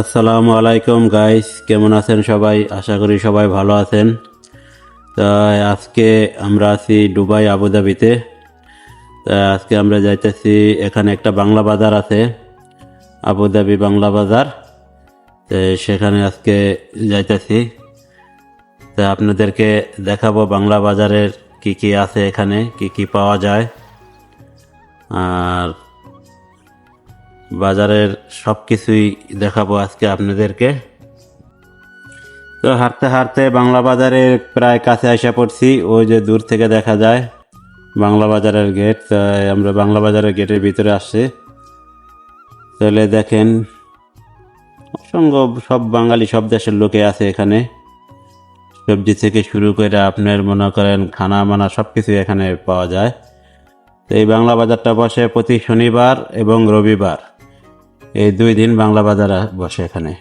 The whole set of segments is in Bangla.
আসসালামু আলাইকুম গাইস কেমন আছেন সবাই? আশা করি সবাই ভালো আছেন। তাই আজকে আমরা আছি দুবাই আবুধাবিতে তা, আজকে আমরা যাইতেছি, এখানে একটা বাংলা বাজার আছে আবুধাবি বাংলা বাজার। তো, সেখানে আজকে যাইতেছি। তা, আপনাদেরকে দেখাবো বাংলা বাজারের কি কি আছে এখানে, কি কি পাওয়া যায়। আর বাজারের সব কিছুই দেখাবো আজকে আপনাদেরকে। তো হাঁটতে হাঁটতে বাংলা বাজারের প্রায় কাছে আসা পড়ছি, ওই যে দূর থেকে দেখা যায় বাংলা বাজারের গেট তাই আমরা বাংলা বাজারের গেটের ভিতরে আসছি। তাহলে দেখেন, অসংখ্য সব বাঙালি, সব দেশের লোকে আছে এখানে। সবজি থেকে শুরু করে আপনার মনে করেন খানা মানা সব কিছুই এখানে পাওয়া যায়। তো এই বাংলা বাজারটা বসে প্রতি শনিবার এবং রবিবার। এই দুই দিন বাংলা বাজার বসে এখানে,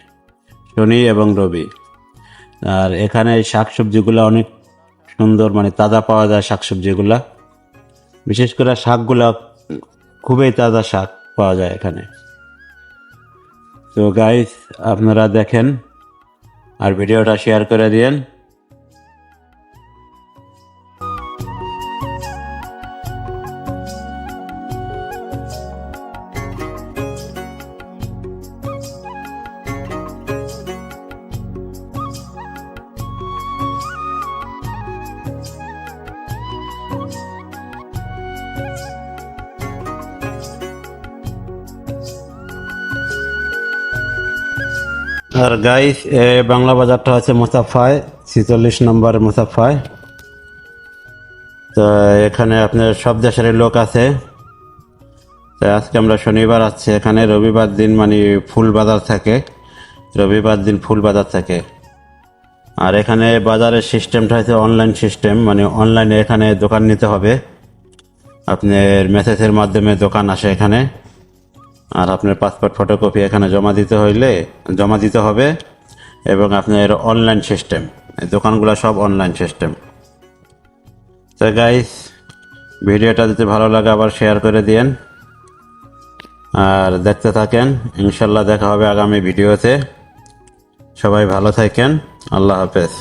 শনি এবং রবি। আর এখানে শাকসবজিগুলো অনেক সুন্দর মানে তাজা পাওয়া যায় শাকসবজিগুলা। বিশেষ করে শাকগুলা খুবই তাজা শাক পাওয়া যায় এখানে। তো গাইস আপনারা দেখেন আর ভিডিওটা শেয়ার করে দিয়েন। আর গাইস বাংলা বাজারটা হচ্ছে মুসাফায়, ছিচল্লিশ নম্বর মুসাফায়। তো এখানে আপনার সব দেশের লোক আছে। তো আজকে আমরা শনিবার আছি, এখানে রবিবার দিন মানে ফুল বাজার থাকে। রবিবার দিন ফুল বাজার থাকে। আর এখানে বাজারের সিস্টেমটা হচ্ছে অনলাইন সিস্টেম মানে অনলাইনে এখানে দোকান নিতে হবে। আপনার মেসেজের মাধ্যমে দোকান আসে এখানে। আর আপনার পাসপোর্ট ফটোকপি এখানে জমা দিতে হইলে, জমা দিতে হবে এবং আপনার অনলাইন সিস্টেম দোকানগুলো সব অনলাইন সিস্টেম তো গাইস ভিডিওটা যদি ভালো লাগে আবার শেয়ার করে দিয়েন। আর দেখতে থাকেন, ইনশাল্লাহ দেখা হবে আগামী ভিডিওতে। সবাই ভালো থাকেন, আল্লাহ হাফেজ।